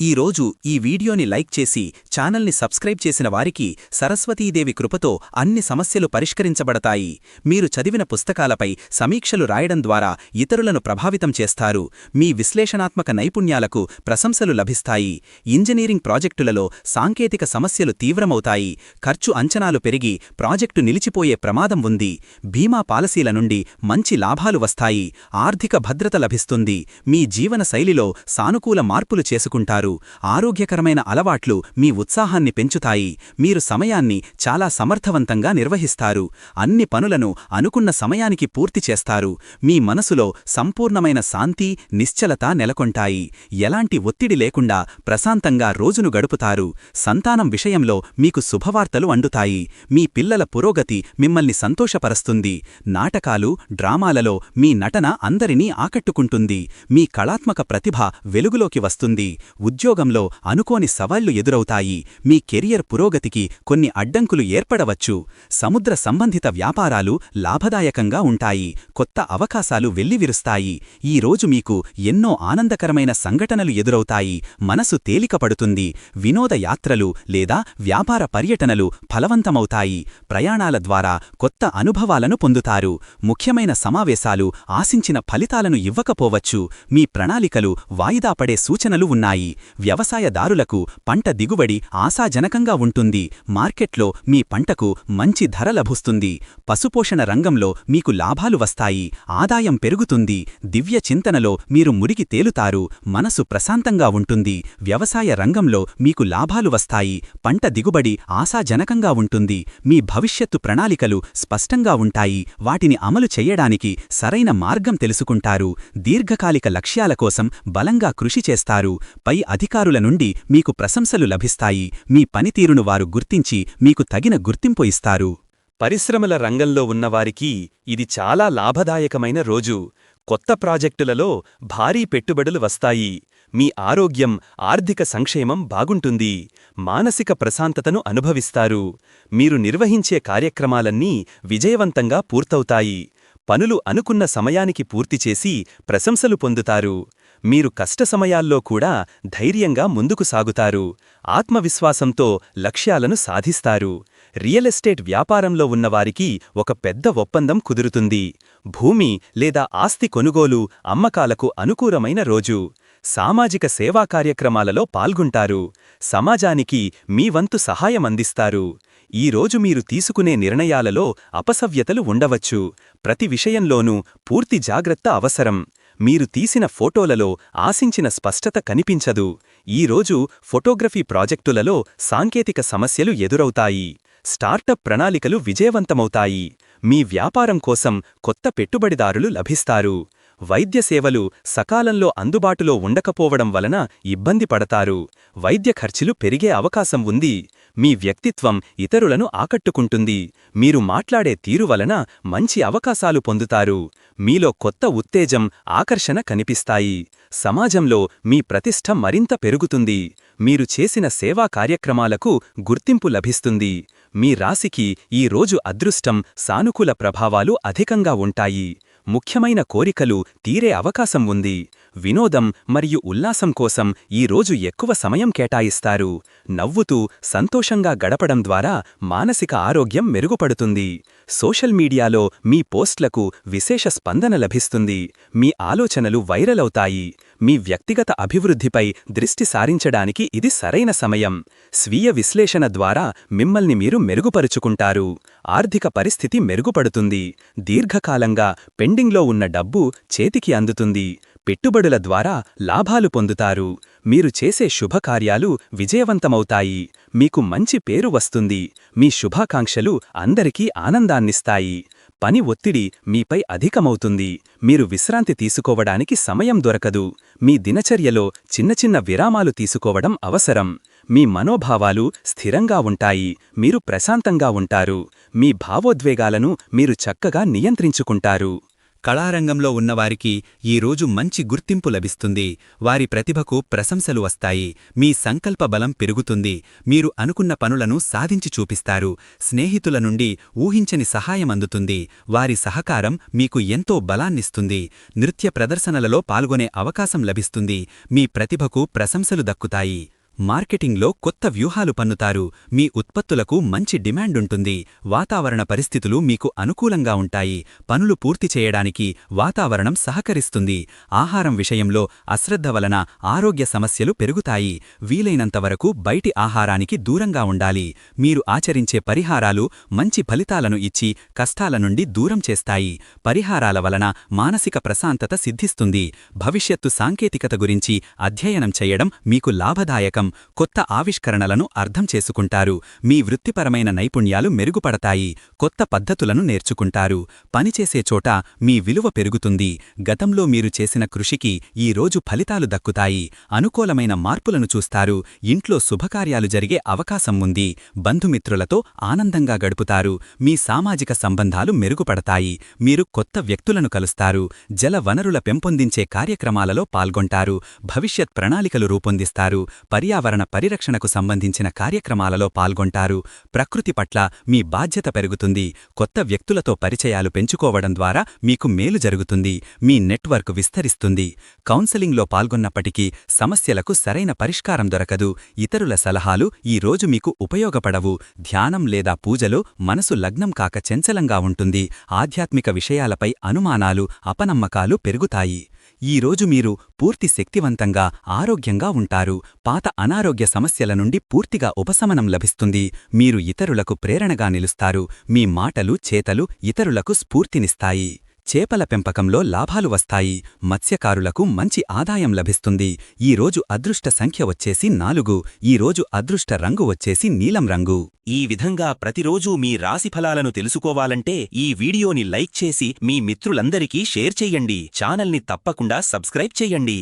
ఈ రోజు ఈ వీడియోని లైక్ చేసి ఛానల్ని సబ్స్క్రైబ్ చేసిన వారికి సరస్వతీదేవి కృపతో అన్ని సమస్యలు పరిష్కరించబడతాయి. మీరు చదివిన పుస్తకాలపై సమీక్షలు రాయడం ద్వారా ఇతరులను ప్రభావితం చేస్తారు. మీ విశ్లేషణాత్మక నైపుణ్యాలకు ప్రశంసలు లభిస్తాయి. ఇంజనీరింగ్ ప్రాజెక్టులలో సాంకేతిక సమస్యలు తీవ్రమవుతాయి. ఖర్చు అంచనాలు పెరిగి ప్రాజెక్టు నిలిచిపోయే ప్రమాదం ఉంది. బీమా పాలసీల నుండి మంచి లాభాలు వస్తాయి. ఆర్థిక భద్రత లభిస్తుంది. మీ జీవన శైలిలో సానుకూల మార్పులు చేసుకుంటారు. ఆరోగ్యకరమైన అలవాట్లు మీ ఉత్సాహాన్ని పెంచుతాయి. మీరు సమయాన్ని చాలా సమర్థవంతంగా నిర్వహిస్తారు. అన్ని పనులను అనుకున్న సమయానికి పూర్తి చేస్తారు. మీ మనసులో సంపూర్ణమైన శాంతి నిశ్చలత నెలకొంటాయి. ఎలాంటి ఒత్తిడి లేకుండా ప్రశాంతంగా రోజును గడుపుతారు. సంతానం విషయంలో మీకు శుభవార్తలు అండుతాయి మీ పిల్లల పురోగతి మిమ్మల్ని సంతోషపరుస్తుంది. నాటకాలు డ్రామాలలో మీ నటన అందరినీ ఆకట్టుకుంటుంది. మీ కళాత్మక ప్రతిభ వెలుగులోకి వస్తుంది. ఉద్యోగంలో అనుకోని సవాళ్ళు ఎదురవుతాయి. మీ కెరియర్ పురోగతికి కొన్ని అడ్డంకులు ఏర్పడవచ్చు. సముద్ర సంబంధిత వ్యాపారాలు లాభదాయకంగా ఉంటాయి. కొత్త అవకాశాలు వెల్లివిరుస్తాయి. ఈ రోజు మీకు ఎన్నో ఆనందకరమైన సంఘటనలు ఎదురవుతాయి. మనసు తేలికపడుతుంది. వినోదయాత్రలు లేదా వ్యాపార పర్యటనలు ఫలవంతమవుతాయి. ప్రయాణాల ద్వారా కొత్త అనుభవాలను పొందుతారు. ముఖ్యమైన సమావేశాలు ఆశించిన ఫలితాలను ఇవ్వకపోవచ్చు. మీ ప్రణాళికలు వాయిదాపడే సూచనలు ఉన్నాయి. వ్యవసాయదారులకు పంట దిగుబడి ఆశాజనకంగా ఉంటుంది. మార్కెట్లో మీ పంటకు మంచి ధర లభిస్తుంది. పశుపోషణ రంగంలో మీకు లాభాలు వస్తాయి. ఆదాయం పెరుగుతుంది. దివ్య చింతనలో మీరు మురిగి తేలుతారు. మనసు ప్రశాంతంగా ఉంటుంది. వ్యవసాయ రంగంలో మీకు లాభాలు వస్తాయి. పంట దిగుబడి ఆశాజనకంగా ఉంటుంది. మీ భవిష్యత్తు ప్రణాళికలు స్పష్టంగా ఉంటాయి. వాటిని అమలు చెయ్యడానికి సరైన మార్గం తెలుసుకుంటారు. దీర్ఘకాలిక లక్ష్యాల కోసం బలంగా కృషి చేస్తారు. పై అధికారుల నుండి మీకు ప్రశంసలు లభిస్తాయి. మీ పనితీరును వారు గుర్తించి మీకు తగిన గుర్తింపు ఇస్తారు. పరిశ్రమల రంగంలో ఉన్నవారికి ఇది చాలా లాభదాయకమైన రోజు. కొత్త ప్రాజెక్టులలో భారీ పెట్టుబడులు వస్తాయి. మీ ఆరోగ్యం ఆర్థిక సంక్షేమం బాగుంటుంది. మానసిక ప్రశాంతతను అనుభవిస్తారు. మీరు నిర్వహించే కార్యక్రమాలన్నీ విజయవంతంగా పూర్తవుతాయి. పనులు అనుకున్న సమయానికి పూర్తిచేసి ప్రశంసలు పొందుతారు. మీరు కష్ట సమయాల్లో కూడా ధైర్యంగా ముందుకు సాగుతారు. ఆత్మవిశ్వాసంతో లక్ష్యాలను సాధిస్తారు. రియల్ ఎస్టేట్ వ్యాపారంలో ఉన్నవారికి ఒక పెద్ద ఒప్పందం కుదురుతుంది. భూమి లేదా ఆస్తి కొనుగోలు అమ్మకాలకు అనుకూలమైన రోజు. సామాజిక సేవా కార్యక్రమాలలో పాల్గొంటారు. సమాజానికి మీ వంతు సహాయం అందిస్తారు. ఈ రోజు మీరు తీసుకునే నిర్ణయాలలో అపసవ్యతలు ఉండవచ్చు. ప్రతి విషయంలోనూ పూర్తి జాగ్రత్త అవసరం. మీరు తీసిన ఫోటోలలో ఆశించిన స్పష్టత కనిపించదు. ఈరోజు ఫోటోగ్రఫీ ప్రాజెక్టులలో సాంకేతిక సమస్యలు ఎదురవుతాయి. స్టార్టప్ ప్రణాళికలు విజయవంతమవుతాయి. మీ వ్యాపారం కోసం కొత్త పెట్టుబడిదారులు లభిస్తారు. వైద్య సేవలు సకాలంలో అందుబాటులో ఉండకపోవడం వలన ఇబ్బంది పడతారు. వైద్య ఖర్చులు పెరిగే అవకాశం ఉంది. మీ వ్యక్తిత్వం ఇతరులను ఆకట్టుకుంటుంది. మీరు మాట్లాడే తీరు వలన మంచి అవకాశాలు పొందుతారు. మీలో కొత్త ఉత్తేజం ఆకర్షణ కనిపిస్తాయి. సమాజంలో మీ ప్రతిష్ట మరింత పెరుగుతుంది. మీరు చేసిన సేవా కార్యక్రమాలకు గుర్తింపు లభిస్తుంది. మీ రాశికి ఈ రోజు అదృష్టం సానుకూల ప్రభావాలు అధికంగా ఉంటాయి. ముఖ్యమైన కోరికలు తీరే అవకాశం ఉంది. వినోదం మరియు ఉల్లాసం కోసం ఈ రోజు ఎక్కువ సమయం కేటాయిస్తారు. నవ్వుతూ సంతోషంగా గడపడం ద్వారా మానసిక ఆరోగ్యం మెరుగుపడుతుంది. సోషల్ మీడియాలో మీ పోస్ట్లకు విశేష స్పందన లభిస్తుంది. మీ ఆలోచనలు వైరల్ అవుతాయి. మీ వ్యక్తిగత అభివృద్ధిపై దృష్టి సారించడానికి ఇది సరైన సమయం. స్వీయ విశ్లేషణ ద్వారా మిమ్మల్ని మీరు మెరుగుపరుచుకుంటారు. ఆర్థిక పరిస్థితి మెరుగుపడుతుంది. దీర్ఘకాలంగా పెండింగ్లో ఉన్న డబ్బు చేతికి అందుతుంది. పెట్టుబడుల ద్వారా లాభాలు పొందుతారు. మీరు చేసే శుభకార్యాలు విజయవంతమవుతాయి. మీకు మంచి పేరు వస్తుంది. మీ శుభాకాంక్షలు అందరికీ ఆనందాన్నిస్తాయి. పని ఒత్తిడి మీపై అధికమవుతుంది. మీరు విశ్రాంతి తీసుకోవడానికి సమయం దొరకదు. మీ దినచర్యలో చిన్న చిన్న విరామాలు తీసుకోవడం అవసరం. మీ మనోభావాలు స్థిరంగా ఉంటాయి. మీరు ప్రశాంతంగా ఉంటారు. మీ భావోద్వేగాలను మీరు చక్కగా నియంత్రించుకుంటారు. కళారంగంలో ఉన్నవారికి ఈరోజు మంచి గుర్తింపు లభిస్తుంది. వారి ప్రతిభకు ప్రశంసలు వస్తాయి. మీ సంకల్ప బలం పెరుగుతుంది. మీరు అనుకున్న పనులను సాధించి చూపిస్తారు. స్నేహితుల నుండి ఊహించని సహాయం అందుతుంది. వారి సహకారం మీకు ఎంతో బలాన్నిస్తుంది. నృత్య ప్రదర్శనలలో పాల్గొనే అవకాశం లభిస్తుంది. మీ ప్రతిభకు ప్రశంసలు దక్కుతాయి. మార్కెటింగ్లో కొత్త వ్యూహాలు పన్నుతారు. మీ ఉత్పత్తులకు మంచి డిమాండుంటుంది. వాతావరణ పరిస్థితులు మీకు అనుకూలంగా ఉంటాయి. పనులు పూర్తి చేయడానికి వాతావరణం సహకరిస్తుంది. ఆహారం విషయంలో అశ్రద్ధ వలన ఆరోగ్య సమస్యలు పెరుగుతాయి. వీలైనంతవరకు బయటి ఆహారానికి దూరంగా ఉండాలి. మీరు ఆచరించే పరిహారాలు మంచి ఫలితాలను ఇచ్చి కష్టాల నుండి దూరం చేస్తాయి. పరిహారాల వలన మానసిక ప్రశాంతత సిద్ధిస్తుంది. భవిష్యత్తు సాంకేతికత గురించి అధ్యయనం చేయడం మీకు లాభదాయకం. కొత్త ఆవిష్కరణలను అర్థం చేసుకుంటారు. మీ వృత్తిపరమైన నైపుణ్యాలు మెరుగుపడతాయి. కొత్త పద్ధతులను నేర్చుకుంటారు. పనిచేసే చోట మీ విలువ పెరుగుతుంది. గతంలో మీరు చేసిన కృషికి ఈ రోజు ఫలితాలు దక్కుతాయి. అనుకూలమైన మార్పులను చూస్తారు. ఇంట్లో శుభకార్యాలు జరిగే అవకాశం ఉంది. బంధుమిత్రులతో ఆనందంగా గడుపుతారు. మీ సామాజిక సంబంధాలు మెరుగుపడతాయి. మీరు కొత్త వ్యక్తులను కలుస్తారు. జల వనరుల పెంపొందించే కార్యక్రమాలలో పాల్గొంటారు. భవిష్యత్ ప్రణాళికలు రూపొందిస్తారు. పర్యావరణ పరిరక్షణకు సంబంధించిన కార్యక్రమాలలో పాల్గొంటారు. ప్రకృతి పట్ల మీ బాధ్యత పెరుగుతుంది. కొత్త వ్యక్తులతో పరిచయాలు పెంచుకోవడం ద్వారా మీకు మేలు జరుగుతుంది. మీ నెట్వర్క్ విస్తరిస్తుంది. కౌన్సెలింగ్లో పాల్గొన్నప్పటికీ సమస్యలకు సరైన పరిష్కారం దొరకదు. ఇతరుల సలహాలు ఈ రోజు మీకు ఉపయోగపడవు. ధ్యానం లేదా పూజలో మనసు లగ్నం కాక చెంచలంగా ఉంటుంది. ఆధ్యాత్మిక విషయాలపై అనుమానాలు అపనమ్మకాలు పెరుగుతాయి. ఈ రోజు మీరు పూర్తి శక్తివంతంగా ఆరోగ్యంగా ఉంటారు. పాత అనారోగ్య సమస్యల నుండి పూర్తిగా ఉపశమనం లభిస్తుంది. మీరు ఇతరులకు ప్రేరణగా నిలుస్తారు. మీ మాటలు చేతలు ఇతరులకు స్ఫూర్తినిస్తాయి. చేపల పెంపకంలో లాభాలు వస్తాయి. మత్స్యకారులకు మంచి ఆదాయం లభిస్తుంది. ఈ రోజు అదృష్ట సంఖ్య వచ్చేసి నాలుగు. ఈరోజు అదృష్ట రంగు వచ్చేసి నీలం రంగు. ఈ విధంగా ప్రతిరోజూ మీ రాశిఫలాలను తెలుసుకోవాలంటే ఈ వీడియోని లైక్ చేసి మీ మిత్రులందరికీ షేర్ చెయ్యండి ఛానల్ని తప్పకుండా సబ్స్క్రైబ్ చెయ్యండి